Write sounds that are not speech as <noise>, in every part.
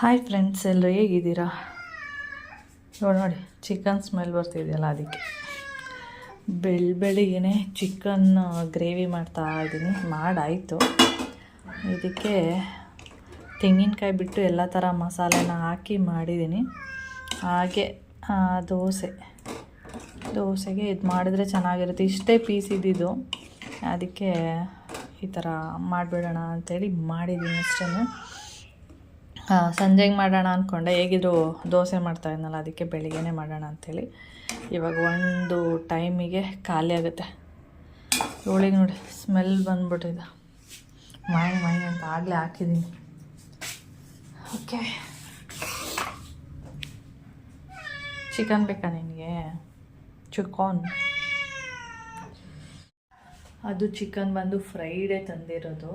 Hi friends ಎಲ್ಲರೂ ಹೇಗಿದ್ದೀರಾ? ನೋಡಿ ನೋಡಿ ಚಿಕನ್ ಸ್ಮೆಲ್ ಬರ್ತಿದೆಯಲ್ಲ ಅದಕ್ಕೆ. ಬೆಳ್ ಬೆಳಿಗ್ಗೆ ಚಿಕನ್ ಗ್ರೇವಿ ಮಾಡ್ತಾ ಇದ್ದೀನಿ. ಮಾಡಾಯಿತು. ಇದಕ್ಕೆ ತೆಂಗಿನಕಾಯಿ ಬಿಟ್ಟು ಎಲ್ಲ ಥರ ಮಸಾಲೆನ ಹಾಕಿ ಮಾಡಿದ್ದೀನಿ. ಹಾಗೆ ದೋಸೆ. ದೋಸೆಗೆ ಇದು ಮಾಡಿದ್ರೆ ಚೆನ್ನಾಗಿರುತ್ತೆ. ಇಷ್ಟೇ ಪೀಸ್ ಇದ್ದಿದ್ದು. ಅದಕ್ಕೆ ಈ ಥರ ಮಾಡಿಬಿಡೋಣ ಅಂಥೇಳಿ ಮಾಡಿದ್ದೀನಿ ಅಷ್ಟೇ ಸಂಜೆಗೆ ಮಾಡೋಣ ಅಂದ್ಕೊಂಡೆ ಹೇಗಿದ್ರು ದೋಸೆ ಮಾಡ್ತಾ ಇದ್ನಲ್ಲ, ಅದಕ್ಕೆ ಬೆಳಿಗ್ಗೆನೇ ಮಾಡೋಣ ಅಂಥೇಳಿ ಇವಾಗ ಒಂದು ಟೈಮಿಗೆ ಖಾಲಿ ಆಗುತ್ತೆ. ಹೋಳಿಗೆ ನೋಡಿ, ಸ್ಮೆಲ್ ಬಂದ್ಬಿಟ್ಟಿದೆ. ಮೈ ಮೈ ಅಂತ ಆಗಲೇ ಹಾಕಿದ್ದೀನಿ. ಓಕೆ. ಚಿಕನ್ ಬೇಕಾ ನಿನಗೆ? ಚಿಕನ್. ಅದು ಚಿಕನ್ ಬಂದು ಫ್ರೈಡೇ ತಂದಿರೋದು.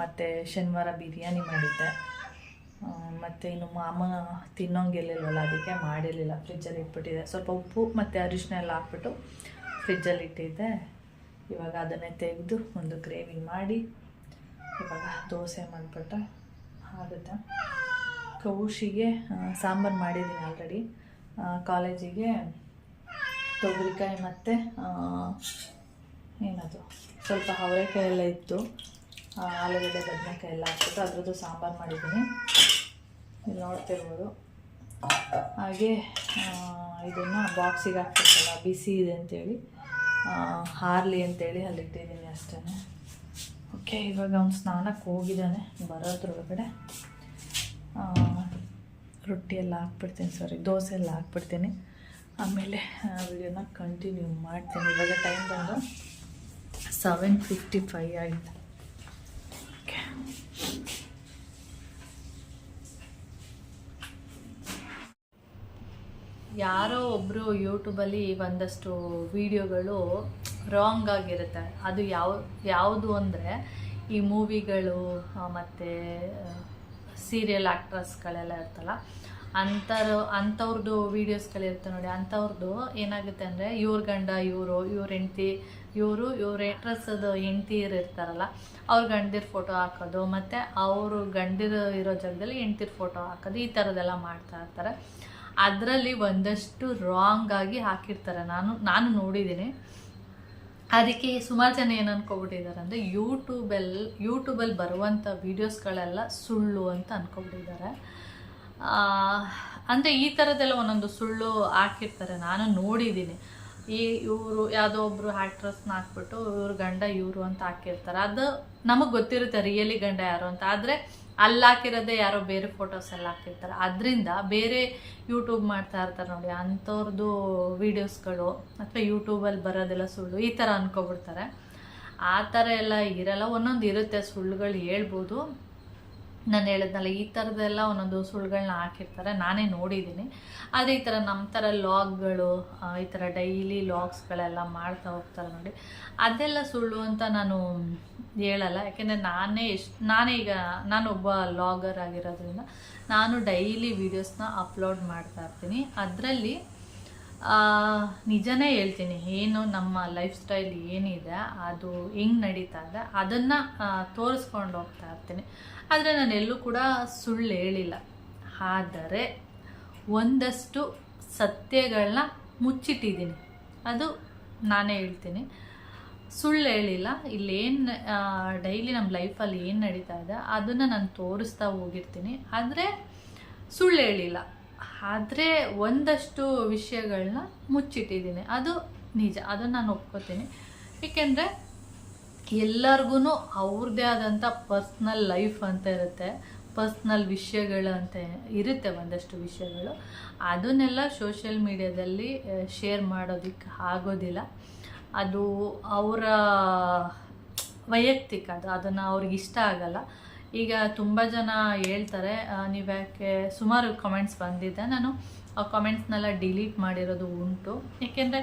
ಮತ್ತು ಶನಿವಾರ ಬಿರಿಯಾನಿ ಮಾಡಿದ್ದೆ. ಮತ್ತು ಇನ್ನು ಮಾಮ ತಿನ್ನೋಂಗಿರ್ಲಿಲ್ವಲ್ಲ ಅದಕ್ಕೆ ಮಾಡಿರಲಿಲ್ಲ. ಫ್ರಿಜ್ಜಲ್ಲಿ ಇಟ್ಬಿಟ್ಟಿದೆ. ಸ್ವಲ್ಪ ಉಪ್ಪು ಮತ್ತು ಅರಿಶಿನ ಎಲ್ಲ ಹಾಕ್ಬಿಟ್ಟು ಫ್ರಿಜ್ಜಲ್ಲಿ ಇಟ್ಟಿದ್ದೆ. ಇವಾಗ ಅದನ್ನೇ ತೆಗೆದು ಒಂದು ಗ್ರೇವಿ ಮಾಡಿ, ಇವಾಗ ದೋಸೆ ಮಾಡಿಬಿಟ್ರೆ ಆಗುತ್ತೆ. ಕೌಶಿಗೆ ಸಾಂಬಾರು ಮಾಡಿದ್ದೀನಿ ಆಲ್ರೆಡಿ ಕಾಲೇಜಿಗೆ ತೊಗರಿಕಾಯಿ ಮತ್ತು ಏನದು, ಸ್ವಲ್ಪ ಅವರೆಕಾಯಿ ಎಲ್ಲ ಇತ್ತು ಆಲೂಗಡ್ಡೆ ಬದನೆಕಾಯಿ ಎಲ್ಲ ಹಾಕ್ಬಿಟ್ಟು ಅದರದ್ದು ಸಾಂಬಾರು ಮಾಡಿದ್ದೀನಿ. ಇಲ್ಲಿ ನೋಡ್ತಿರ್ಬೋದು. ಹಾಗೆ ಇದನ್ನು ಬಾಕ್ಸಿಗೆ ಹಾಕ್ತಿರ್ತಲ್ಲ ಬಿಸಿ ಇದೆ ಅಂತೇಳಿ. ಹಾರಲಿ ಅಂತೇಳಿ ಅಲ್ಲಿಟ್ಟಿದ್ದೀನಿ ಅಷ್ಟೇ ಓಕೆ, ಇವಾಗ ಅವ್ನು ಸ್ನಾನಕ್ಕೆ ಹೋಗಿದ್ದಾನೆ, ಬರೋದ್ರೊಳಗಡೆ. ರೊಟ್ಟಿ ಎಲ್ಲ ಹಾಕ್ಬಿಡ್ತೀನಿ ಸಾರಿ ದೋಸೆ ಎಲ್ಲ ಹಾಕ್ಬಿಡ್ತೀನಿ. ಆಮೇಲೆ ವಿಡಿಯೋನ ಕಂಟಿನ್ಯೂ ಮಾಡ್ತೀನಿ. ಇವಾಗ ಟೈಮ್ ಬಂದು ಸೆವೆನ್ ಫಿಫ್ಟಿ ಫೈವ್ ಆಗಿದೆ ಓಕೆ ಯಾರೋ ಒಬ್ಬರು ಯೂಟ್ಯೂಬಲ್ಲಿ ಒಂದಷ್ಟು ವಿಡಿಯೋಗಳು ರಾಂಗ್ ಆಗಿರುತ್ತೆ. ಅದು ಯಾವ, ಯಾವುದು ಅಂದರೆ ಈ ಮೂವಿಗಳು ಮತ್ತು ಸೀರಿಯಲ್ ಆ್ಯಕ್ಟ್ರಸ್ಗಳೆಲ್ಲ ಇರ್ತಲ್ಲ, ಅಂಥವ್ರು ಅಂಥವ್ರದ್ದು ವೀಡಿಯೋಸ್ಗಳಿರುತ್ತೆ ನೋಡಿ. ಅಂಥವ್ರದ್ದು ಏನಾಗುತ್ತೆ ಅಂದರೆ ಇವ್ರ ಗಂಡ, ಇವರು, ಇವ್ರ ಹೆಂಡ್ತಿ, ಇವರು, ಇವ್ರ ಆ್ಯಕ್ಟ್ರಸ್ಸದು ಹೆಂಡ್ತಿರು ಇರ್ತಾರಲ್ಲ, ಅವ್ರ ಗಂಡಿರ ಫೋಟೋ ಹಾಕೋದು, ಮತ್ತು ಅವರು ಗಂಡಿರು ಇರೋ ಜಾಗದಲ್ಲಿ ಹೆಂಡ್ತಿರ ಫೋಟೋ ಹಾಕೋದು, ಈ ಥರದ್ದೆಲ್ಲ ಮಾಡ್ತಾ ಇರ್ತಾರೆ. ಅದರಲ್ಲಿ ಒಂದಷ್ಟು ರಾಂಗ್ ಆಗಿ ಹಾಕಿರ್ತಾರೆ. ನಾನು ನಾನು ನೋಡಿದ್ದೀನಿ. ಅದಕ್ಕೆ ಸುಮಾರು ಜನ ಏನು ಅಂದ್ಕೊಬಿಟ್ಟಿದ್ದಾರೆ ಅಂದರೆ ಯೂಟ್ಯೂಬಲ್ಲಿ ಯೂಟ್ಯೂಬಲ್ಲಿ ಬರುವಂಥ ವೀಡಿಯೋಸ್ಗಳೆಲ್ಲ ಸುಳ್ಳು ಅಂತ ಅಂದ್ಕೊಬಿಟ್ಟಿದ್ದಾರೆ ಅಂದರೆ ಈ ಥರದ್ದೆಲ್ಲ ಒಂದೊಂದು ಸುಳ್ಳು ಹಾಕಿರ್ತಾರೆ. ನಾನು ನೋಡಿದ್ದೀನಿ. ಈ ಇವರು ಯಾವುದೋ ಒಬ್ಬರು ಆ್ಯಕ್ಟ್ರೆಸ್ನ ಹಾಕ್ಬಿಟ್ಟು ಇವ್ರ ಗಂಡ ಇವರು ಅಂತ ಹಾಕಿರ್ತಾರೆ. ಅದು ನಮಗೆ ಗೊತ್ತಿರುತ್ತೆ ರಿಯಲಿ ಗಂಡ ಯಾರು ಅಂತ. ಆದರೆ ಅಲ್ಲಿ ಹಾಕಿರೋದೇ ಯಾರೋ ಬೇರೆ ಫೋಟೋಸ್ ಎಲ್ಲ ಹಾಕಿರ್ತಾರೆ. ಅದರಿಂದ ಬೇರೆ ಯೂಟ್ಯೂಬ್ ಮಾಡ್ತಾ ಇರ್ತಾರೆ ನೋಡಿ ಅಂಥವ್ರದ್ದು ವೀಡಿಯೋಸ್ಗಳು ಅಥವಾ ಯೂಟ್ಯೂಬಲ್ಲಿ ಬರೋದೆಲ್ಲ ಸುಳ್ಳು, ಈ ಥರ ಅನ್ಕೊಬಿಡ್ತಾರೆ. ಆ ಥರ ಎಲ್ಲ ಇರಲ್ಲ. ಒಂದೊಂದು ಇರುತ್ತೆ ಸುಳ್ಳುಗಳು ಹೇಳ್ಬೋದು. ನಾನು ಹೇಳಿದ್ನಲ್ಲ, ಈ ಥರದ್ದೆಲ್ಲ ಒಂದೊಂದು ಸುಳ್ಳುಗಳನ್ನ ಹಾಕಿರ್ತಾರೆ. ನಾನೇ ನೋಡಿದ್ದೀನಿ. ಆದರೆ ಈ ಥರ ನಮ್ಮ ಥರ ಲಾಗ್ಗಳು ಈ ಥರ ಡೈಲಿ ಲಾಗ್ಸ್ಗಳೆಲ್ಲ ಮಾಡ್ತಾ ಹೋಗ್ತಾರೆ ನೋಡಿ. ಅದೆಲ್ಲ ಸುಳ್ಳು ಅಂತ ನಾನು ಹೇಳಲ್ಲ. ಯಾಕೆಂದರೆ ನಾನೇ ಎಷ್ಟು, ನಾನೇ ಈಗ ನಾನೊಬ್ಬ ಲಾಗರ್ ಆಗಿರೋದ್ರಿಂದ ನಾನು ಡೈಲಿ ವೀಡಿಯೋಸ್ನ ಅಪ್ಲೋಡ್ ಮಾಡ್ತಾ ಇರ್ತೀನಿ. ಅದರಲ್ಲಿ ನಿಜನೇ ಹೇಳ್ತೀನಿ, ಏನು ನಮ್ಮ ಲೈಫ್ ಸ್ಟೈಲ್ ಏನಿದೆ, ಅದು ಹೆಂಗೆ ನಡೀತಾ ಇದೆ, ಅದನ್ನು ತೋರಿಸ್ಕೊಂಡು ಹೋಗ್ತಾ ಇರ್ತೀನಿ. ಆದರೆ ನಾನು ಎಲ್ಲೂ ಕೂಡ ಸುಳ್ಳು ಹೇಳಿಲ್ಲ. ಆದರೆ ಒಂದಷ್ಟು ಸತ್ಯಗಳನ್ನ ಮುಚ್ಚಿಟ್ಟಿದ್ದೀನಿ. ಅದು ನಾನೇ ಹೇಳ್ತೀನಿ. ಸುಳ್ಳು ಹೇಳಿಲ್ಲ, ಇಲ್ಲೇನು ಡೈಲಿ ನಮ್ಮ ಲೈಫಲ್ಲಿ ಏನು ನಡೀತಾ ಇದೆ, ಅದನ್ನು ನಾನು ತೋರಿಸ್ತಾ ಹೋಗಿರ್ತೀನಿ. ಆದರೆ ಸುಳ್ಳು ಹೇಳಿಲ್ಲ. ಆದರೆ ಒಂದಷ್ಟು ವಿಷಯಗಳನ್ನ ಮುಚ್ಚಿಟ್ಟಿದ್ದೀನಿ. ಅದು ನಿಜ, ಅದನ್ನು ನಾನು ಒಪ್ಕೋತೀನಿ. ಏಕೆಂದರೆ ಎಲ್ಲರಿಗೂ ಅವ್ರದ್ದೇ ಆದಂಥ ಪರ್ಸ್ನಲ್ ಲೈಫ್ ಅಂತ ಇರುತ್ತೆ, ಪರ್ಸ್ನಲ್ ವಿಷಯಗಳು ಅಂತ ಇರುತ್ತೆ ಒಂದಷ್ಟು ವಿಷಯಗಳು. ಅದನ್ನೆಲ್ಲ ಸೋಷಿಯಲ್ ಮೀಡ್ಯಾದಲ್ಲಿ ಶೇರ್ ಮಾಡೋದಕ್ಕೆ ಆಗೋದಿಲ್ಲ. ಅದು ಅವರ ವೈಯಕ್ತಿಕ, ಅದು ಅದನ್ನು ಅವ್ರಿಗೆ ಇಷ್ಟ ಆಗಲ್ಲ. ಈಗ ತುಂಬ ಜನ ಹೇಳ್ತಾರೆ ನೀವು ಯಾಕೆ ಸುಮಾರು ಕಮೆಂಟ್ಸ್ ಬಂದಿದೆ. ನಾನು ಆ ಕಮೆಂಟ್ಸ್ನೆಲ್ಲ ಡಿಲೀಟ್ ಮಾಡಿರೋದು ಉಂಟು. ಏಕೆಂದರೆ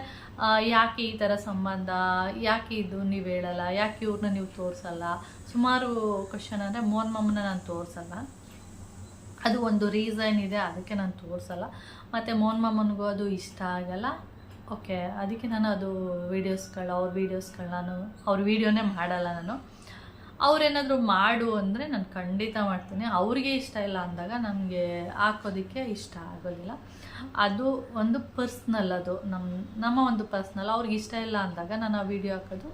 ಯಾಕೆ ಈ ಥರ ಸಂಬಂಧ, ಯಾಕೆ ಇದು ನೀವು ಹೇಳಲ್ಲ, ಯಾಕೆ ಇವ್ರನ್ನ ನೀವು ತೋರಿಸಲ್ಲ? ಸುಮಾರು ಕ್ವಶನ್ ಅಂದರೆ ಮೋನ್ ಮಮ್ಮನ ನಾನು ತೋರಿಸಲ್ಲ. ಅದು ಒಂದು ರೀಸನ್ ಇದೆ, ಅದಕ್ಕೆ ನಾನು ತೋರಿಸಲ್ಲ. ಮತ್ತು ಮೋನ್ ಮಾಮನಿಗೂ ಅದು ಇಷ್ಟ ಆಗಲ್ಲ. ಓಕೆ ಅದಕ್ಕೆ ನಾನು ಅದು ವೀಡಿಯೋಸ್ಗಳು ಅವ್ರ ವೀಡಿಯೋಸ್ಗಳು ನಾನು, ಅವ್ರ ವೀಡಿಯೋನೇ ಮಾಡಲ್ಲ ನಾನು. ಅವ್ರೇನಾದರೂ ಮಾಡು ಅಂದರೆ ನಾನು ಖಂಡಿತ ಮಾಡ್ತೀನಿ. ಅವ್ರಿಗೆ ಇಷ್ಟ ಇಲ್ಲ ಅಂದಾಗ ನನಗೆ ಹಾಕೋದಕ್ಕೆ ಇಷ್ಟ ಆಗೋದಿಲ್ಲ. ಅದು ಒಂದು ಪರ್ಸ್ನಲ್ ಅದು. ನಮ್ಮ ನಮ್ಮ ಒಂದು ಪರ್ಸ್ನಲ್ ಅವ್ರಿಗೆ ಇಷ್ಟ ಇಲ್ಲ ಅಂದಾಗ ನಾನು ಆ ವಿಡಿಯೋ ಹಾಕೋದು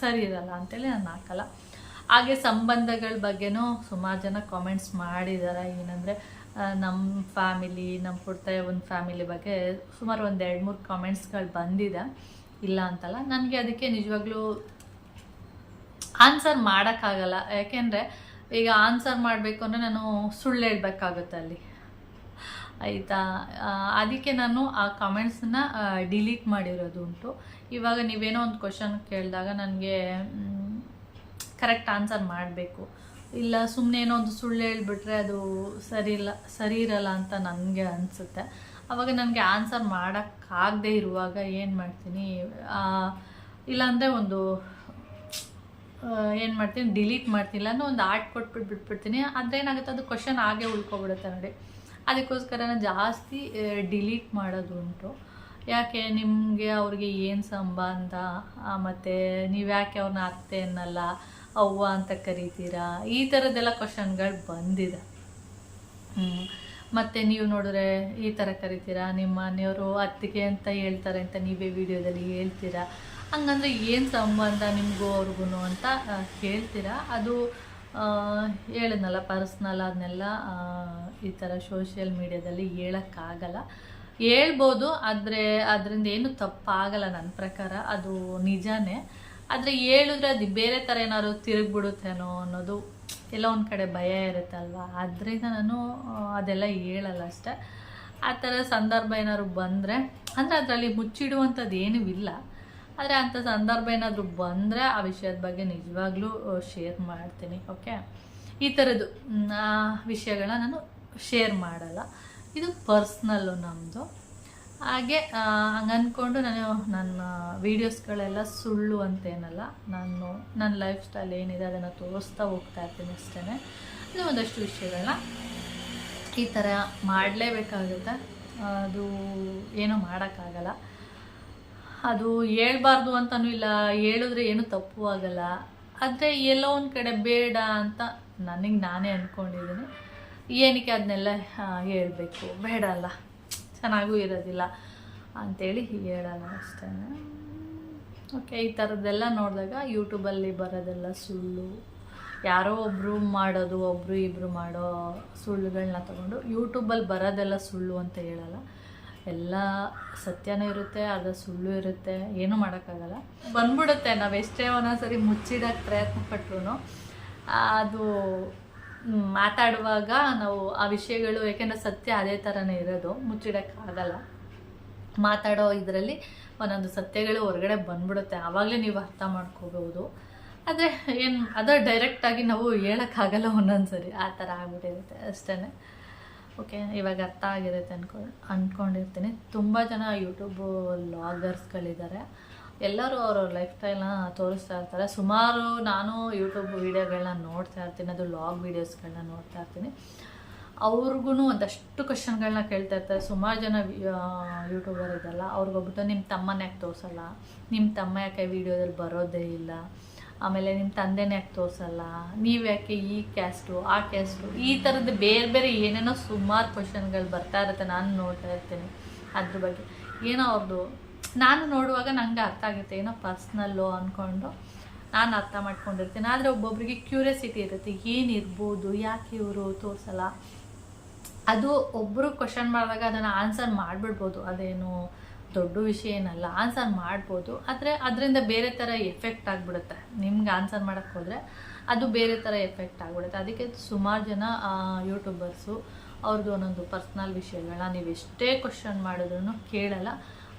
ಸರಿ ಇರಲ್ಲ ಅಂತೇಳಿ ನಾನು ಹಾಕಲ್ಲ. ಹಾಗೆ ಸಂಬಂಧಗಳ ಬಗ್ಗೆನೂ ಸುಮಾರು ಜನ ಕಾಮೆಂಟ್ಸ್ ಮಾಡಿದ್ದಾರೆ ಏನಂದರೆ ನಮ್ಮ ಫ್ಯಾಮಿಲಿ ನಮ್ಮ ಪುಡ್ತಾಯ ಒಂದು ಫ್ಯಾಮಿಲಿ ಬಗ್ಗೆ ಸುಮಾರು ಒಂದು ಎರಡು ಮೂರು ಕಾಮೆಂಟ್ಸ್ಗಳು ಬಂದಿದೆ. ಇಲ್ಲ ಅಂತಲ್ಲ. ನನಗೆ ಅದಕ್ಕೆ ನಿಜವಾಗ್ಲೂ ಆನ್ಸರ್ ಮಾಡೋಕ್ಕಾಗಲ್ಲ. ಯಾಕೆಂದರೆ ಈಗ ಆನ್ಸರ್ ಮಾಡಬೇಕು ಅಂದರೆ ನಾನು ಸುಳ್ಳು ಹೇಳಬೇಕಾಗುತ್ತೆ ಅಲ್ಲಿ. ಆಯಿತಾ? ಅದಕ್ಕೆ ನಾನು ಆ ಕಮೆಂಟ್ಸನ್ನ ಡಿಲೀಟ್ ಮಾಡಿರೋದು ಉಂಟು. ಇವಾಗ ನೀವೇನೋ ಒಂದು ಕ್ವಶನ್ ಕೇಳಿದಾಗ ನನಗೆ ಕರೆಕ್ಟ್ ಆನ್ಸರ್ ಮಾಡಬೇಕು. ಇಲ್ಲ ಸುಮ್ಮನೆ ಏನೋ ಒಂದು ಸುಳ್ಳು ಹೇಳ್ಬಿಟ್ರೆ ಅದು ಸರಿ ಇಲ್ಲ ಸರಿ ಇರಲ್ಲ ಅಂತ ನನಗೆ ಅನಿಸುತ್ತೆ. ಆವಾಗ ನನಗೆ ಆನ್ಸರ್ ಮಾಡೋಕ್ಕಾಗದೇ ಇರುವಾಗ ಏನು ಮಾಡ್ತೀನಿ? ಇಲ್ಲಾಂದರೆ ಒಂದು ಏನು ಮಾಡ್ತೀನಿ ಡಿಲೀಟ್ ಮಾಡ್ತಿಲ್ಲ ಅನ್ನೋ ಒಂದು ಆರ್ಟ್ ಕೊಟ್ಬಿಟ್ಟು ಬಿಟ್ಬಿಡ್ತೀನಿ. ಆದರೆ ಏನಾಗುತ್ತೆ, ಅದು ಕ್ವಶನ್ ಹಾಗೆ ಉಳ್ಕೊಬಿಡುತ್ತೆ ನೋಡಿ. ಅದಕ್ಕೋಸ್ಕರ ನಾನು ಜಾಸ್ತಿ ಡಿಲೀಟ್ ಮಾಡೋದು ಉಂಟು. ಯಾಕೆ, ನಿಮಗೆ ಅವ್ರಿಗೆ ಏನು ಸಂಬಂಧ? ಮತ್ತು ನೀವು ಯಾಕೆ ಅವ್ರನ್ನ ಅತ್ತೆ ಅನ್ನಲ್ಲ, ಅವ್ವ ಅಂತ ಕರಿತೀರಾ? ಈ ಥರದ್ದೆಲ್ಲ ಕ್ವಶನ್ಗಳು ಬಂದಿದೆ. ಮತ್ತೆ ನೀವು ನೋಡಿದ್ರೆ ಈ ಥರ ಕರಿತೀರಾ? ನಿಮ್ಮ ಮನೆಯವರು ಅತ್ತಿಗೆ ಅಂತ ಹೇಳ್ತಾರೆ ಅಂತ ನೀವೇ ವಿಡಿಯೋದಲ್ಲಿ ಹೇಳ್ತೀರಾ? ಹಂಗಂದ್ರೆ ಏನು ಸಂಬಂಧ ನಿಮಗೂ ಅವ್ರಿಗೂ ಅಂತ ಹೇಳ್ತೀರಾ? ಅದು ಹೇಳಿದ್ನಲ್ಲ ಪರ್ಸ್ನಲ್ ಅದನ್ನೆಲ್ಲ ಈ ಥರ ಸೋಷಿಯಲ್ ಮೀಡ್ಯಾದಲ್ಲಿ ಹೇಳೋಕ್ಕಾಗಲ್ಲ. ಹೇಳ್ಬೋದು, ಆದರೆ ಅದರಿಂದ ಏನು ತಪ್ಪಾಗಲ್ಲ ನನ್ನ ಪ್ರಕಾರ. ಅದು ನಿಜಾನೇ. ಆದರೆ ಹೇಳಿದ್ರೆ ಅದು ಬೇರೆ ಥರ ಏನಾದ್ರು ತಿರುಗಿಬಿಡುತ್ತೇನೋ ಅನ್ನೋದು ಎಲ್ಲ ಒಂದು ಕಡೆ ಭಯ ಇರುತ್ತಲ್ವ? ಆದ್ದರಿಂದ ನಾನು ಅದೆಲ್ಲ ಹೇಳಲ್ಲ ಅಷ್ಟೆ. ಆ ಥರ ಸಂದರ್ಭ ಏನಾದ್ರು ಬಂದರೆ, ಅಂದರೆ ಅದರಲ್ಲಿ ಮುಚ್ಚಿಡುವಂಥದ್ದು ಏನೂ ಇಲ್ಲ. ಆದರೆ ಅಂಥ ಸಂದರ್ಭ ಏನಾದರೂ ಬಂದರೆ ಆ ವಿಷಯದ ಬಗ್ಗೆ ನಿಜವಾಗ್ಲೂ ಶೇರ್ ಮಾಡ್ತೀನಿ ಓಕೆ ಈ ಥರದ್ದು ವಿಷಯಗಳ ನಾನು ಶೇರ್ ಮಾಡಲ್ಲ. ಇದು ಪರ್ಸ್ನಲ್ಲು ನಮ್ಮದು ಹಾಗೆ ಹಂಗೆ ಅಂದ್ಕೊಂಡು ನಾನು ನನ್ನ ವೀಡಿಯೋಸ್ಗಳೆಲ್ಲ ಸುಳ್ಳು ಅಂತೇನಲ್ಲ, ನಾನು, ನನ್ನ ಲೈಫ್ ಸ್ಟೈಲ್ ಏನಿದೆ ಅದನ್ನು ತೋರಿಸ್ತಾ ಹೋಗ್ತಾ ಇರ್ತೀನಿ ಅಷ್ಟೇ ಇನ್ನೂ ಒಂದಷ್ಟು ವಿಷಯಗಳನ್ನ ಈ ಥರ ಮಾಡಲೇಬೇಕಾಗುತ್ತೆ. ಅದು ಏನೂ ಮಾಡೋಕ್ಕಾಗಲ್ಲ. ಅದು ಹೇಳ್ಬಾರ್ದು ಅಂತಲೂ ಇಲ್ಲ, ಹೇಳಿದ್ರೆ ಏನೂ ತಪ್ಪು ಆಗಲ್ಲ. ಆದರೆ ಎಲ್ಲೋ ಒಂದು ಕಡೆ ಬೇಡ ಅಂತ ನನಗೆ ನಾನೇ ಅಂದ್ಕೊಂಡಿದ್ದೀನಿ. ಏನಕ್ಕೆ ಅದನ್ನೆಲ್ಲ ಹೇಳಬೇಕು? ಬೇಡ ಅಲ್ಲ. ಚೆನ್ನಾಗೂ ಇರೋದಿಲ್ಲ ಅಂಥೇಳಿ ಹೇಳಲ್ಲ ಅಷ್ಟೇ. ಓಕೆ ಈ ಥರದ್ದೆಲ್ಲ ನೋಡಿದಾಗ ಯೂಟ್ಯೂಬಲ್ಲಿ ಬರೋದೆಲ್ಲ ಸುಳ್ಳು. ಯಾರೋ ಒಬ್ಬರು ಮಾಡೋದು ಒಬ್ಬರು ಇಬ್ಬರು ಮಾಡೋ ಸುಳ್ಳುಗಳನ್ನ ತಗೊಂಡು ಯೂಟ್ಯೂಬಲ್ಲಿ ಬರೋದೆಲ್ಲ ಸುಳ್ಳು ಅಂತ ಹೇಳಲ್ಲ. ಎಲ್ಲ ಸತ್ಯನೂ ಇರುತ್ತೆ ಅದು ಸುಳ್ಳು ಇರುತ್ತೆ, ಏನೂ ಮಾಡೋಕ್ಕಾಗಲ್ಲ. ಬಂದ್ಬಿಡುತ್ತೆ ನಾವು ಎಷ್ಟೇ ಒಂದೊಂದ್ಸರಿ ಮುಚ್ಚಿಡೋಕ್ಕೆ ಪ್ರಯತ್ನ ಪಟ್ರು ಅದು ಮಾತಾಡುವಾಗ ನಾವು ಆ ವಿಷಯಗಳು ಯಾಕೆಂದ್ರೆ ಸತ್ಯ ಅದೇ ಥರನೇ ಇರೋದು, ಮುಚ್ಚಿಡೋಕ್ಕಾಗಲ್ಲ. ಮಾತಾಡೋ ಇದರಲ್ಲಿ ಒಂದೊಂದು ಸತ್ಯಗಳು ಹೊರಗಡೆ ಬಂದ್ಬಿಡುತ್ತೆ. ಆವಾಗಲೇ ನೀವು ಅರ್ಥ ಮಾಡ್ಕೋಬಹುದು. ಆದರೆ ಏನು ಅದು ಡೈರೆಕ್ಟಾಗಿ ನಾವು ಹೇಳೋಕ್ಕಾಗಲ್ಲ ಒಂದೊಂದು ಸರಿ ಆ ಥರ ಆಗ್ಬಿಟ್ಟಿರುತ್ತೆ ಅಷ್ಟೇ ಓಕೆ, ಇವಾಗ ಅರ್ಥ ಆಗಿರುತ್ತೆ ಅನ್ಕೊ ಅಂದ್ಕೊಂಡಿರ್ತೀನಿ ತುಂಬ ಜನ ಯೂಟ್ಯೂಬ್ ಲಾಗರ್ಸ್ಗಳಿದ್ದಾರೆ ಎಲ್ಲರೂ ಅವ್ರವ್ರ ಲೈಫ್ ಸ್ಟೈಲ್ನ ತೋರಿಸ್ತಾ ಇರ್ತಾರೆ. ಸುಮಾರು ನಾನು ಯೂಟ್ಯೂಬ್ ವೀಡಿಯೋಗಳನ್ನ ನೋಡ್ತಾ ಇರ್ತೀನಿ, ಅದು ಲಾಗ್ ವೀಡಿಯೋಸ್ಗಳನ್ನ ನೋಡ್ತಾ ಇರ್ತೀನಿ. ಅವ್ರಿಗೂ ಒಂದಷ್ಟು ಕ್ವಶನ್ಗಳನ್ನ ಕೇಳ್ತಾ ಇರ್ತಾರೆ. ಸುಮಾರು ಜನ ಯೂಟ್ಯೂಬರ್ ಇದಲ್ಲ ಅವ್ರಿಗೋಗ್ಬಿಟ್ಟು ನಿಮ್ಮ ತಮ್ಮನ ಯಾಕೆ ತೋರಿಸಲ್ಲ? ನಿಮ್ಮ ತಮ್ಮ ಯಾಕೆ ವೀಡಿಯೋದಲ್ಲಿ ಬರೋದೇ ಇಲ್ಲ? ಆಮೇಲೆ ನಿಮ್ಮ ತಂದೆನೇ ಯಾಕೆ ತೋರಿಸಲ್ಲ? ನೀವು ಯಾಕೆ ಈ ಕ್ಯಾಸ್ಟು ಆ ಕ್ಯಾಸ್ಟು ಈ ಥರದ್ದು ಬೇರೆ ಬೇರೆ ಏನೇನೋ ಸುಮಾರು ಕ್ವಶನ್ಗಳು ಬರ್ತಾ ಇರುತ್ತೆ. ನಾನು ನೋಡ್ತಾ ಇರ್ತೀನಿ ಅದ್ರ ಬಗ್ಗೆ. ಏನೋ ಅವ್ರದ್ದು ನಾನು ನೋಡುವಾಗ ನನಗೆ ಅರ್ಥ ಆಗುತ್ತೆ, ಏನೋ ಪರ್ಸ್ನಲ್ಲು ಅಂದ್ಕೊಂಡು ನಾನು ಅರ್ಥ ಮಾಡ್ಕೊಂಡಿರ್ತೀನಿ. ಆದರೆ ಒಬ್ಬೊಬ್ರಿಗೆ ಕ್ಯೂರಿಯಾಸಿಟಿ ಇರುತ್ತೆ, ಏನಿರ್ಬೋದು, ಯಾಕೆ ಇವರು ತೋರಿಸಲ್ಲ? ಅದು ಒಬ್ಬರು ಕ್ವಶನ್ ಮಾಡಿದಾಗ ಅದನ್ನು ಆನ್ಸರ್ ಮಾಡಿಬಿಡ್ಬೋದು. ಅದೇನು ದೊಡ್ಡ ವಿಷಯ ಏನಲ್ಲ ಆನ್ಸರ್ ಮಾಡ್ಬೋದು. ಆದರೆ ಅದರಿಂದ ಬೇರೆ ಥರ ಎಫೆಕ್ಟ್ ಆಗಿಬಿಡುತ್ತೆ. ನಿಮ್ಗೆ ಆನ್ಸರ್ ಮಾಡೋಕ್ಕೆ ಹೋದರೆ ಅದು ಬೇರೆ ಥರ ಎಫೆಕ್ಟ್ ಆಗಿಬಿಡುತ್ತೆ. ಅದಕ್ಕೆ ಸುಮಾರು ಜನ ಯೂಟ್ಯೂಬರ್ಸು ಅವ್ರದ್ದು ಒಂದೊಂದು ಪರ್ಸ್ನಲ್ ವಿಷಯಗಳನ್ನ ನೀವು ಎಷ್ಟೇ ಕ್ವಶನ್ ಮಾಡಿದ್ರು ಕೇಳಲ್ಲ.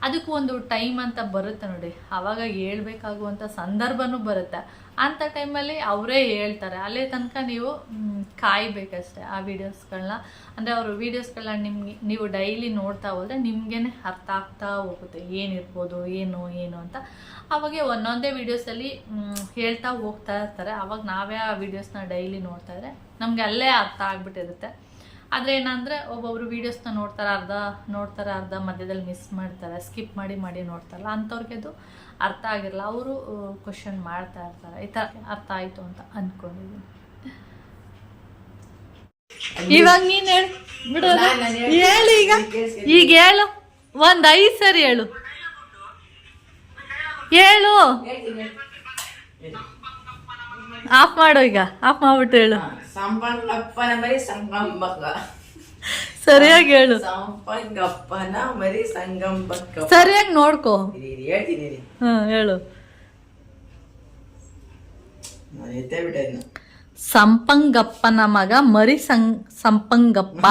ಅದಕ್ಕೂ ಒಂದು ಟೈಮ್ ಅಂತ ಬರುತ್ತೆ ನೋಡಿ. ಆವಾಗ ಹೇಳ್ಬೇಕಾಗುವಂಥ ಸಂದರ್ಭನೂ ಬರುತ್ತೆ. ಅಂಥ ಟೈಮಲ್ಲಿ ಅವರೇ ಹೇಳ್ತಾರೆ. ಅಲ್ಲೇ ತನಕ ನೀವು ಕಾಯಬೇಕಷ್ಟೆ ಆ ವೀಡಿಯೋಸ್ಗಳನ್ನ ಅಂದರೆ ಅವರು ವೀಡಿಯೋಸ್ಗಳನ್ನ ನಿಮಗೆ, ನೀವು ಡೈಲಿ ನೋಡ್ತಾ ಹೋದರೆ ನಿಮಗೇನೆ ಅರ್ಥ ಆಗ್ತಾ ಹೋಗುತ್ತೆ. ಏನಿರ್ಬೋದು, ಏನು ಏನು ಅಂತ. ಅವಾಗೆ ಒಂದೊಂದೇ ವೀಡಿಯೋಸಲ್ಲಿ ಹೇಳ್ತಾ ಹೋಗ್ತಾ ಇರ್ತಾರೆ. ಅವಾಗ ನಾವೇ ಆ ವೀಡಿಯೋಸ್ನ ಡೈಲಿ ನೋಡ್ತಾ ಇದ್ರೆ ನಮಗೆ ಅಲ್ಲೇ ಅರ್ಥ ಆಗ್ಬಿಟ್ಟಿರುತ್ತೆ. ಆದರೆ ಏನಂದರೆ ಒಬ್ಬೊಬ್ರು ವೀಡಿಯೋಸ್ನ ನೋಡ್ತಾರೆ ಅರ್ಧ ನೋಡ್ತಾರೆ ಅರ್ಧ ಮಧ್ಯದಲ್ಲಿ ಮಿಸ್ ಮಾಡ್ತಾರೆ ಸ್ಕಿಪ್ ಮಾಡಿ ಮಾಡಿ ನೋಡ್ತಾರಲ್ಲ ಅಂಥವ್ರಿಗೆ ಅದು ಅರ್ಥ ಆಗಿರಲ್ಲ. ಅವರು ಕ್ವಶನ್ ಮಾಡ್ತಾ ಇರ್ತಾರೆ. ಈ ಥರ ಅರ್ಥ ಆಯಿತು ಅಂತ ಅಂದ್ಕೊಂಡಿದ್ದೀನಿ ಇವಾಗ ನೀನು ಹೇಳು. ಹೇಳ್ತೀನಿ. ಹೇಳು ಈಗ. ಈಗ ಹೇಳು ಒಂದು ಐದು ಸರಿ ಹೇಳು. ಹೇಳು. ಆಫ್ ಮಾಡು ಈಗ. ಆಫ್ ಮಾಡ್ಬಿಟ್ಟು ಹೇಳು. ಸಂಪಂಗಪ್ಪನ ಮರಿ ಸಂಗಂಬಕ್ಕ ಸರಿಯಾಗಿ ಹೇಳು. ಸಂಪಂಗಪ್ಪನ ಮರಿ ಸಂಗಂಬಕ್ಕ ಸರಿಯಾಗಿ ನೋಡ್ಕೋ. ಹೇಳ್ತೀನಿ ಹೇಳು. ಸಂಪಂಗಪ್ಪನ ಮಗ ಮರಿ ಸಂ ಸಂಪಂಗಪ್ಪ.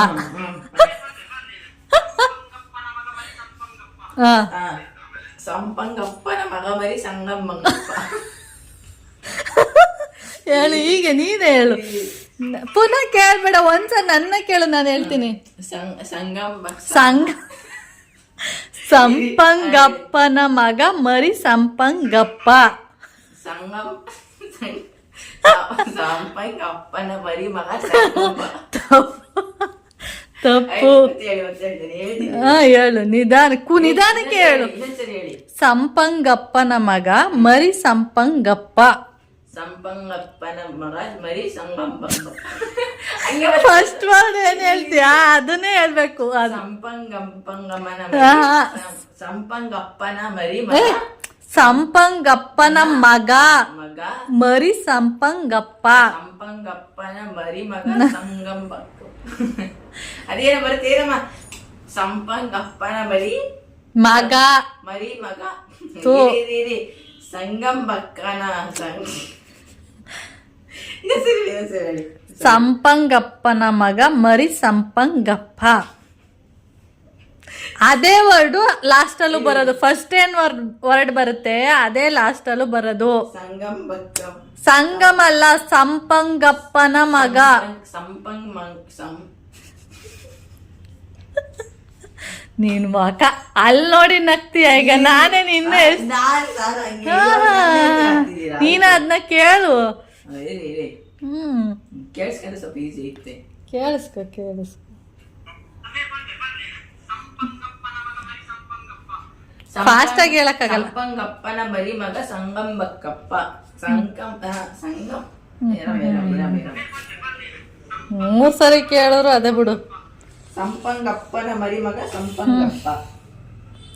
ಸಂಪಂಗಪ್ಪನ ಮಗ ಮರಿ ಸಂಗಂಬಂಗಪ್ಪ ಹೇಳು ಈಗ ನೀನೇ ಹೇಳು. ಪುನಃ ಕೇಳ್ಬೇಡ ಒಂದ್ಸಲ ನನ್ನ ಕೇಳು ನಾನು ಹೇಳ್ತೀನಿ. ಸಂಘ ಸಂಪಂಗಪ್ಪನ ಮಗ ಮರಿ ಸಂಪಂಗಪ್ಪ. ಸಂಪಂಗಪ್ಪನ ಮರಿ ಮಗ ತಪ್ಪು. ಹಾ ಹೇಳು ನಿಧಾನ ಕು ನಿಧಾನಕ್ಕೆ ಹೇಳಿ. ಸಂಪಂಗಪ್ಪನ ಮಗ ಮರಿ ಸಂಪಂಗಪ್ಪ. ಸಂಪಂಗಪ್ಪನ ಮಗ ಮರಿ ಸಂಗಂಬಂಗ <laughs> ಹಂಗೆ ಫಸ್ಟ್ ವರ್ಡ್ ಏನ್ ಹೇಳ್ತೀಯಾ? ಅದನ್ನೇ ಹೇಳ್ಬೇಕು. ಅದು. ಮರಿ ಸಂಪಂಗಪ್ಪನ ಮರಿ ಮರಿ ಮಗ ಸಂಪಂಗಪ್ಪನ ಮಗ ಮಗ. ಮರಿ ಸಂಪಂಗಪ್ಪ. ಸಂಪಂಗಪ್ಪನ ಮರಿ ಮಗ ಸಂಗಂಬಕ್ಕ <laughs> ಅದೇನ ಬರ್ತೇನಮ್ಮ ಸಂಪಂಗಪ್ಪನ ಮರಿ ಮಗ. ಮರಿ ಮಗ. ಸಂಗಂಬಕ್ಕನ ಸಂಗ ಇನ್ನೊಂದ್ಸರಿ ಹೇಳಿ, ಇನ್ನೊಂದ್ಸರಿ ಹೇಳಿ. <laughs> ಸಂಪಂಗಪ್ಪನ ಮಗ ಮರಿ ಸಂಪಂಗಪ್ಪ. ಅದೇ ವರ್ಡು ಲಾಸ್ಟ್ ಅಲ್ಲೂ ಬರೋದು. ಫಸ್ಟ್ ಏನ್ ವರ್ಡ್ ವರ್ಡ್ ಬರುತ್ತೆ? ಅದೇ ಲಾಸ್ಟ್ ಅಲ್ಲೂ ಬರೋದು. ಸಂಗಮ್ ಸಂಗಮಲ್ಲ ಸಂಪಂಗಪ್ಪನ ಮಗ. ಸಂಪಂಗ್ <laughs> ನೀನ್ ವಾಕ. ಅಲ್ಲಿ ನೋಡಿ ನಗ್ತೀಯ ಈಗ? ನಾನೇ ನಿನ್ನೆ ನೀನ ಅದನ್ನ ಕೇಳು. ಹ್ಮ್. ಕೇಳಿಸ್ಕೊಂಡ್ರೆ ಸ್ವಲ್ಪ ಈಸಿ ಐತೆ ಕೇಳಿಸ್ಕೊ ಕೇಳಿಸ್ಕೊ. ಫಾಸ್ಟ್ ಆಗಿ ಹೇಳಕ್ಕಾಗಲ್ಲ. ಸಂಪಂಗಪ್ಪನ ಮರಿ ಮಗ ಸಂಗಂಬಕ್ಕಪ್ಪ. ಸಂಗಂ. ಆ, ಸಂಗಂ ಮೇರಂ, ಸರಿ ಕೇಳೋರು ಅದೇ ಬಿಡು. ಸಂಪಂಗಪ್ಪನ ಮರಿ ಮಗ ಸಂಪಂಗಪ್ಪ.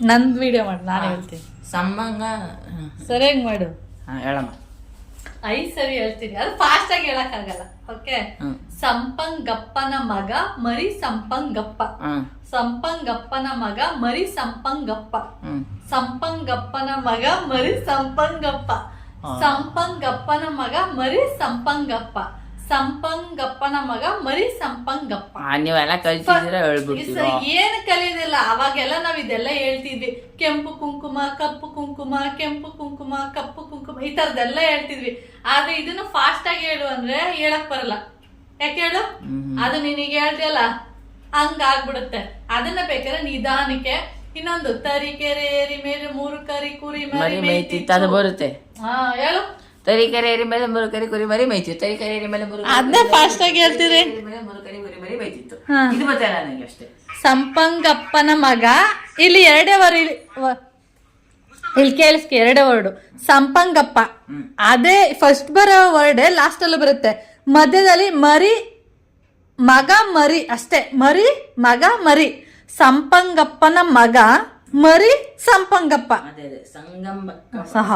ನಂದ್ ವಿಡಿಯೋ ಮಾಡಿ ನಾನು ಹೇಳ್ತೀನಿ. ಸಂಬಂಗ ಸರಿಯಾಗಿ ಮಾಡು. ಹಾ ಹೇಳಮ್ಮ. ಐದ್ ಸರಿ ಹೇಳ್ತೀನಿ. ಅದು ಫಾಸ್ಟ್ ಆಗಿ ಹೇಳಕ್ ಆಗಲ್ಲ. ಓಕೆ ಸಂಪಂಗಪ್ಪನ ಮಗ ಮರಿ ಸಂಪಂಗಪ್ಪ. ಸಂಪಂಗಪ್ಪನ ಮಗ ಮರಿ ಸಂಪಂಗಪ್ಪ. ಸಂಪಂಗಪ್ಪನ ಮಗ ಮರಿ ಸಂಪಂಗಪ್ಪ. ಸಂಪಂಗಪ್ಪನ ಮಗ ಮರಿ ಸಂಪಂಗಪ್ಪ. ಸಂಪಂಗಪ್ಪನ ಮಗ ಮರಿ ಸಂಪಂಗಪ್ಪ. ನೀವೆಲ್ಲ ಕಲ್ತಿದ್ದೀರ ಹೇಳ್ಬಿಟ್ಟು ಏನ್ ಏನು ಕಲಿಯೋದಿಲ್ಲ ಅವಾಗೆಲ್ಲ ನಾವ್ ಇದೆಲ್ಲ ಹೇಳ್ತಿದ್ವಿ. ಕೆಂಪು ಕುಂಕುಮ ಕಪ್ಪು ಕುಂಕುಮ ಕೆಂಪು ಕುಂಕುಮ ಕಪ್ಪು ಕುಂಕುಮ ಈ ತರದೆಲ್ಲ ಹೇಳ್ತಿದ್ವಿ. ಆದ್ರೆ ಇದನ್ನ ಫಾಸ್ಟ್ ಆಗಿ ಹೇಳು ಅಂದ್ರೆ ಹೇಳಕ್ ಬರಲ್ಲ. ಯಾಕೆ ಹೇಳು? ಅದು ನಿನಗೆ ಹೇಳ್ತಿಯಲ್ಲ ಹಂಗ ಆಗ್ಬಿಡುತ್ತೆ ಅದನ್ನ ಬೇಕಾದ್ರೆ ನಿಧಾನಕ್ಕೆ ಇನ್ನೊಂದು ತರೀಕೆರೆ ಏರಿ ಮೇಲೆ ಮೂರು ಕರಿ ಕುರಿ ಮರಿ ಮೇಯ್ತಿತ್ತು. ಅದು ಬರುತ್ತೆ. ಹಾ ಹೇಳು. ತರೀಕೆರೆ ಏರಿ ಮೇಲೆ ಮೂರು ಕರಿ ಕುರಿ ಮರಿ ಮೈತಿತ್ತು ತರೀಕೆರೆ ಏರಿ ಮೇಲೆ ಮೂರು ಅದನ್ನೇ ಫಾಸ್ಟ್ ಆಗಿ ಹೇಳ್ತಿದ್ರಿ ಮೇಲೆ ಮೂರು ಕರಿ ಕುರಿ ಮರಿ ಮೈತಿತ್ತು ಹಾ. ಇದು ಗೊತ್ತಿಲ್ಲ ನನಗೆ ಅಷ್ಟೇ. ಸಂಪಂಗಪ್ಪನ ಮಗ ಇಲ್ಲಿ ಎರಡೇ ವರ್ ಇಲ್ಲಿ ಕೇಳಿಸ್ಕೆ ಎರಡೇ ವರ್ಡು ಸಂಪಂಗಪ್ಪ. ಅದೇ ಫಸ್ಟ್ ಬರೋ ವರ್ಡ್ ಲಾಸ್ಟ್ ಅಲ್ಲೂ ಬರುತ್ತೆ. ಮಧ್ಯದಲ್ಲಿ ಮರಿ ಮಗ ಮರಿ ಅಷ್ಟೇ. ಮರಿ ಮಗ ಮರಿ. ಸಂಪಂಗಪ್ಪನ ಮಗ ಮರಿ ಸಂಪಂಗಪ್ಪ. ಅದೇ ಅದೇ ಸಹ.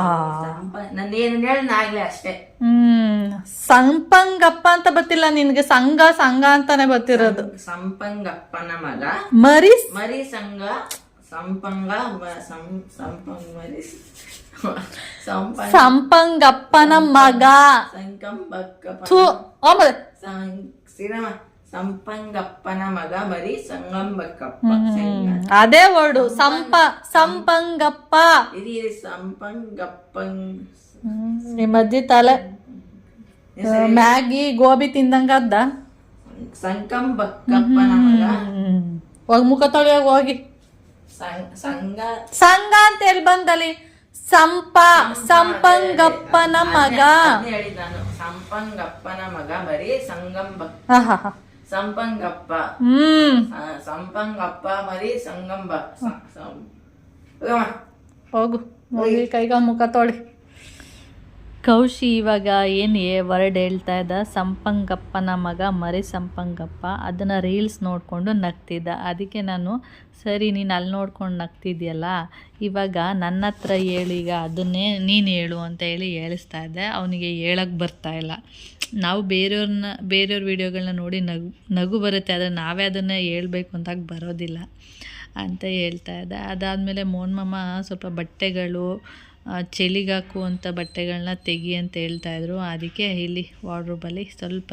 ಹೇಳಿ ಆಗ್ಲೇ ಅಷ್ಟೇ. ಹ್ಮ್ ಸಂಪಂಗಪ್ಪ ಅಂತ ಗೊತ್ತಿಲ್ಲ ನಿನ್ಗೆ ಸಂಘ ಸಂಘ ಅಂತಾನೆ ಗೊತ್ತಿರೋದು ಸಂಪಂಗಪ್ಪನ ಮಗ. ಮರಿ ಮರಿ ಸಂಘ ಸಂಪಂಗ ಸಂ- ಸಂಪಂಗ ಮರಿ ಸಂಪಂಗ ಸಂಪಂಗಪ್ಪನ ಮಗ. ಸಂಕಂಬಕ್ಕ ಥು ಆಮೇಲೆ ಸಿರಮ ಸಂಪಂಗಪ್ಪನ ಮಗ ಬರೀ ಸಂಗಂಬಕ್ಕಪ್ಪ ಅದೇ ವರ್ಡು ಸಂಪ ಸಂಪಂಗಪ್ಪ. ಇರಿ ಸಂಪಂಗಪ್ಪ. ನಿಮ್ಮ ಅಜ್ಜಿ ತಲೆ. ಮ್ಯಾಗಿ ಗೋಬಿ ತಿಂದಂಗದ್ದ ಸಂಕಂಬಕ್ಕಪ್ಪನ ಮಗ ಹೋಗಿ ಮುಖ ತೊಳೆಯೋಗಿ ಹೋಗಿ ಸಂಗ. ಸಂಘ ಅಂತ ಎಲ್ಲಿ ಬಂದಲ್ಲಿ ಸಂಪ ಸಂಪಂಗಪ್ಪನ ಮಗ ಸಂಪಂಗಪ್ಪನ ಮಗ ಬರೀ ಆಹಾಹಾ. ಸಂಪಂಗಪ್ಪ. ಹ್ಮ್. ಆ, ಸಂಪಂಗಪ್ಪ ಮರಿ ಸಂಗಂಬ. ಹೋಗು ಹೋಗಿ ಕೈಗ ಮುಖ ತೊಳಿ. ಕೌಶಿ ಇವಾಗ ಏನು ವರ್ಡ್ ಹೇಳ್ತಾ ಇದ್ದ? ಸಂಪಂಗಪ್ಪನ ಮಗ ಮರಿ ಸಂಪಂಗಪ್ಪ. ಅದನ್ನು ರೀಲ್ಸ್ ನೋಡಿಕೊಂಡು ನಗ್ತಿದ್ದ. ಅದಕ್ಕೆ ನಾನು ಸರಿ ನೀನು ಅಲ್ಲಿ ನೋಡ್ಕೊಂಡು ನಗ್ತಿದ್ಯಲ್ಲ? ಇವಾಗ ನನ್ನ ಹತ್ರ ಹೇಳು ಈಗ ಅದನ್ನೇ ನೀನು ಹೇಳು ಅಂತ ಹೇಳಿ ಹೇಳಿಸ್ತಾ ಇದ್ದೆ. ಅವನಿಗೆ ಹೇಳಕ್ಕೆ ಬರ್ತಾ ಇಲ್ಲ. ನಾವು ಬೇರೆಯವ್ರನ್ನ ಬೇರೆಯವ್ರ ವೀಡಿಯೋಗಳನ್ನ ನೋಡಿ ನಗು ನಗು ಬರುತ್ತೆ ಆದರೆ ನಾವೇ ಅದನ್ನು ಹೇಳ್ಬೇಕು ಅಂತ ಬರೋದಿಲ್ಲ ಅಂತ ಹೇಳ್ತಾ ಇದ್ದೆ. ಅದಾದಮೇಲೆ ಮೋನ್ ಮಾಮ ಸ್ವಲ್ಪ ಬಟ್ಟೆಗಳು ಚಳಿಗಾಕುವಂಥ ಬಟ್ಟೆಗಳನ್ನ ತೆಗಿ ಅಂತ ಹೇಳ್ತಾಯಿದ್ರು ಅದಕ್ಕೆ ಇಲ್ಲಿ ವಾರ್ಡ್ರೋಬಲ್ಲಿ ಸ್ವಲ್ಪ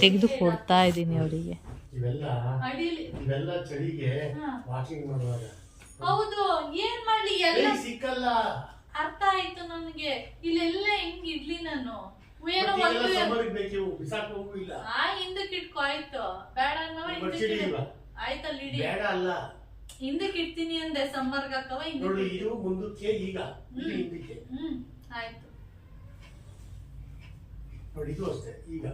ತೆಗೆದು ಕೊಡ್ತಾ ಇದ್ದೀನಿ ಅವರಿಗೆ. ಹೌದು ಏನ್ ಮಾಡ್ಲಿ? ಸಿಕ್ಕಲ್ಲ. ಅರ್ಥ ಆಯ್ತು ನನಗೆ. ಇಲ್ಲೆಲ್ಲ ಹೆಂಗ್ ಇಡ್ಲಿ ನಾನು? ಏನೋ ಒಂದು ಆ ಹಿಂದಕ್ಕೆ ಇಟ್ಕೊ ಆಯ್ತು. ಬೇಡ ಅನ್ನವ ಇವ ಆಯ್ತಲ್ಲ ಇಡಿ. ಬೇಡ ಅಲ್ಲ. ಹಿಂದಕ್ಕೆ ಇಡ್ತೀನಿ ಅಂದೆ ಸಮ್ಮರ್ಗ್ ಹಾಕವ ನೋಡಿ ಹಿಂದಕ್ಕೆ ಇದು ಮುಂದಕ್ಕೆ ಈಗ. ಹಿಂದಕ್ಕೆ. ಹ್ಮ್. ಆಯ್ತು. ನೋಡಿ ಇದು ಅಷ್ಟೇ ಈಗ.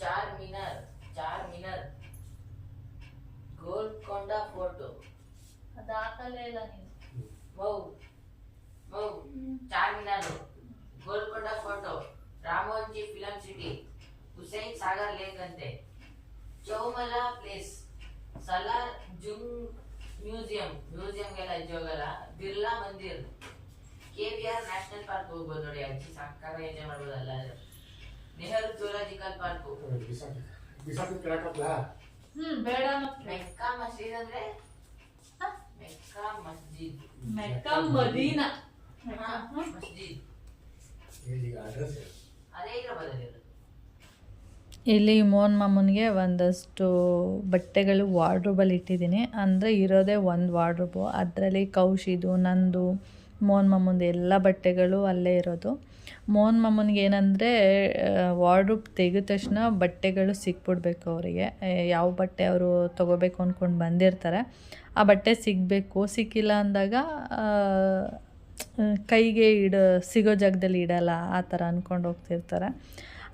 ಚಾರ್ ಮಿನಾರ್ ಚಾರ್ ಮಿನಾರ್ ಗೋಲ್ಕೊಂಡ ಫೋಟೋ. ಅದು ಹಾಕಲೇ ಇಲ್ಲ ನೀನು. Minar Golconda photo Ramoji film city Hussain Sagar lake ಅಂತೆ. ಚೌಮಲ ಪ್ಲೇಸ್ ಸಲಾರ್ ಜುಂಗ್ ಮ್ಯೂಸಿಯಂ ಮ್ಯೂಸಿಯಂಗೆಲ್ಲ ಹೋಗಲ್ಲ Birla Mandir. K V R national park ಹೋಗ್ಬೋದು ನೋಡಿ ಅಜ್ಜಿ ಸಾಕಾರ ಎಂಜಾಯ್ ಮಾಡ್ಬೋದಲ್ಲ ನೆಹರು ಜೂಲಾಜಿಕಲ್ ಪಾರ್ಕ್ ಬೇಡ ಮೆಕ್ಕಾ ಮಸೀದ್ ಅಂದ್ರೆ? ಮೆಕ್ಕಾ ಮಸ್ಜಿದ್. ಮೆಕ್ಕಾ ಮದೀನಾ. ಇಲ್ಲಿ ಮೋಹನ್ ಮಾಮೂನ್ಗೆ ಒಂದಷ್ಟು ಬಟ್ಟೆಗಳು ವಾರ್ಡ್ರೋಬಲ್ಲಿ ಇಟ್ಟಿದ್ದೀನಿ. ಅಂದರೆ ಇರೋದೇ ಒಂದು ವಾರ್ಡ್ರೋಬು. ಅದರಲ್ಲಿ ಕೌಶಿದು ನಂದು ಮೋಹನ್ ಮಾಮೂನ್ದು ಎಲ್ಲ ಬಟ್ಟೆಗಳು ಅಲ್ಲೇ ಇರೋದು. ಮೋಹನ್ ಮಾಮೂನ್ಗೆ ಏನಂದರೆ ವಾರ್ಡ್ರೋಬ್ ತೆಗೆದ ತಕ್ಷಣ ಬಟ್ಟೆಗಳು ಸಿಕ್ಬಿಡ್ಬೇಕು ಅವರಿಗೆ. ಯಾವ ಬಟ್ಟೆ ಅವರು ತೊಗೋಬೇಕು ಅಂದ್ಕೊಂಡು ಬಂದಿರ್ತಾರೆ. ಆ ಬಟ್ಟೆ ಸಿಗಬೇಕು. ಸಿಕ್ಕಿಲ್ಲ ಅಂದಾಗ ಕೈಗೆ ಇಡ, ಸಿಗೋ ಜಾಗದಲ್ಲಿ ಇಡಲ್ಲ, ಆ ಥರ ಅಂದ್ಕೊಂಡು ಹೋಗ್ತಿರ್ತಾರೆ.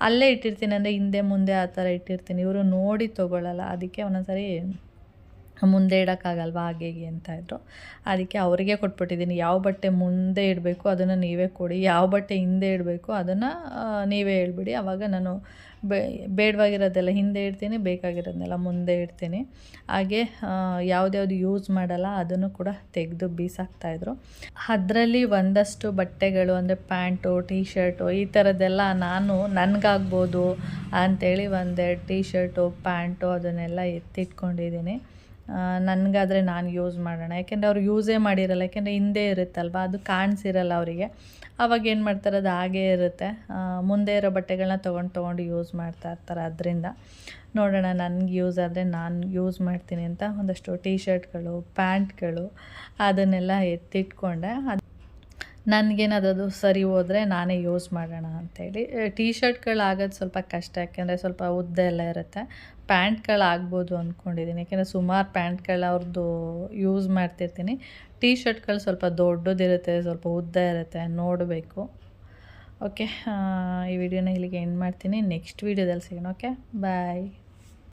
ಅಲ್ಲೇ ಇಟ್ಟಿರ್ತೀನಿ ಅಂದರೆ ಹಿಂದೆ ಮುಂದೆ ಆ ಥರ ಇಟ್ಟಿರ್ತೀನಿ. ಇವರು ನೋಡಿ ತೊಗೊಳ್ಳಲ್ಲ ಅದಕ್ಕೆ ಒಂದೊಂದ್ಸರಿ ಮುಂದೆ ಇಡೋಕ್ಕಾಗಲ್ವ ಹಾಗೆ ಹೀಗೆ ಅಂತ ಇದ್ರು. ಅದಕ್ಕೆ ಅವರಿಗೆ ಕೊಟ್ಬಿಟ್ಟಿದ್ದೀನಿ. ಯಾವ ಬಟ್ಟೆ ಮುಂದೆ ಇಡಬೇಕು ಅದನ್ನು ನೀವೇ ಕೊಡಿ. ಯಾವ ಬಟ್ಟೆ ಹಿಂದೆ ಇಡಬೇಕು ಅದನ್ನು ನೀವೇ ಹೇಳ್ಬಿಡಿ. ಆವಾಗ ನಾನು ಬೇ, ಬೇಡವಾಗಿರೋದೆಲ್ಲ ಹಿಂದೆ ಇಡ್ತೀನಿ, ಬೇಕಾಗಿರೋದನ್ನೆಲ್ಲ ಮುಂದೆ ಇಡ್ತೀನಿ. ಹಾಗೆ ಯಾವುದ್ಯಾವ್ದು ಯೂಸ್ ಮಾಡಲ್ಲ ಅದನ್ನು ಕೂಡ ತೆಗೆದು ಬೀಸಾಕ್ತಾಯಿದ್ರು ಅದರಲ್ಲಿ ಒಂದಷ್ಟು ಬಟ್ಟೆಗಳು ಅಂದರೆ ಪ್ಯಾಂಟು ಟೀ ಶರ್ಟು ಈ ಥರದ್ದೆಲ್ಲ ನಾನು ನನಗಾಗ್ಬೋದು ಅಂಥೇಳಿ ಒಂದೆರಡು ಟೀ ಶರ್ಟು ಪ್ಯಾಂಟು ಅದನ್ನೆಲ್ಲ ಎತ್ತಿಟ್ಕೊಂಡಿದ್ದೀನಿ. ನನಗಾದರೆ ನಾನು ಯೂಸ್ ಮಾಡೋಣ. ಯಾಕೆಂದರೆ ಅವ್ರು ಯೂಸೇ ಮಾಡಿರಲ್ಲ, ಯಾಕೆಂದರೆ ಹಿಂದೆ ಇರುತ್ತಲ್ವ, ಅದು ಕಾಣಿಸಿರಲ್ಲ ಅವರಿಗೆ. ಅವಾಗ ಏನು ಮಾಡ್ತಾರೆ, ಅದು ಹಾಗೇ ಇರುತ್ತೆ. ಮುಂದೆ ಇರೋ ಬಟ್ಟೆಗಳನ್ನ ತೊಗೊಂಡು ತೊಗೊಂಡು ಯೂಸ್ ಮಾಡ್ತಾ ಇರ್ತಾರೆ ಅದರಿಂದ. ನೋಡೋಣ, ನನಗೆ ಯೂಸ್ ಆದರೆ ನಾನು ಯೂಸ್ ಮಾಡ್ತೀನಿ ಅಂತ ಒಂದಷ್ಟು ಟೀ ಶರ್ಟ್ಗಳು ಪ್ಯಾಂಟ್ಗಳು ಅದನ್ನೆಲ್ಲ ಎತ್ತಿಟ್ಕೊಂಡೆ. ಅದು ನನಗೇನದು ಸರಿ ಹೋದರೆ ನಾನೇ ಯೂಸ್ ಮಾಡೋಣ ಅಂಥೇಳಿ ಟೀ ಶರ್ಟ್ಗಳು ಆಗೋದು ಸ್ವಲ್ಪ ಕಷ್ಟ, ಯಾಕೆಂದರೆ ಸ್ವಲ್ಪ ಉದ್ದ ಎಲ್ಲ ಇರುತ್ತೆ. ಪ್ಯಾಂಟ್ಗಳಾಗ್ಬೋದು ಅಂದ್ಕೊಂಡಿದ್ದೀನಿ ಯಾಕೆಂದರೆ ಸುಮಾರು ಪ್ಯಾಂಟ್ಗಳು ಅವ್ರದ್ದು ಯೂಸ್ ಮಾಡ್ತಿರ್ತೀನಿ. ಟೀ ಶರ್ಟ್ಗಳು ಸ್ವಲ್ಪ ದೊಡ್ಡದಿರುತ್ತೆ, ಸ್ವಲ್ಪ ಉದ್ದ ಇರುತ್ತೆ, ನೋಡಬೇಕು. ಓಕೆ ಈ ವಿಡಿಯೋನ ಇಲ್ಲಿಗೆ ಎಂಡ್ ಮಾಡ್ತೀನಿ. ನೆಕ್ಸ್ಟ್ ವೀಡಿಯೋದಲ್ಲಿ ಸಿಗೋಣ, ಓಕೆ? ಬಾಯ್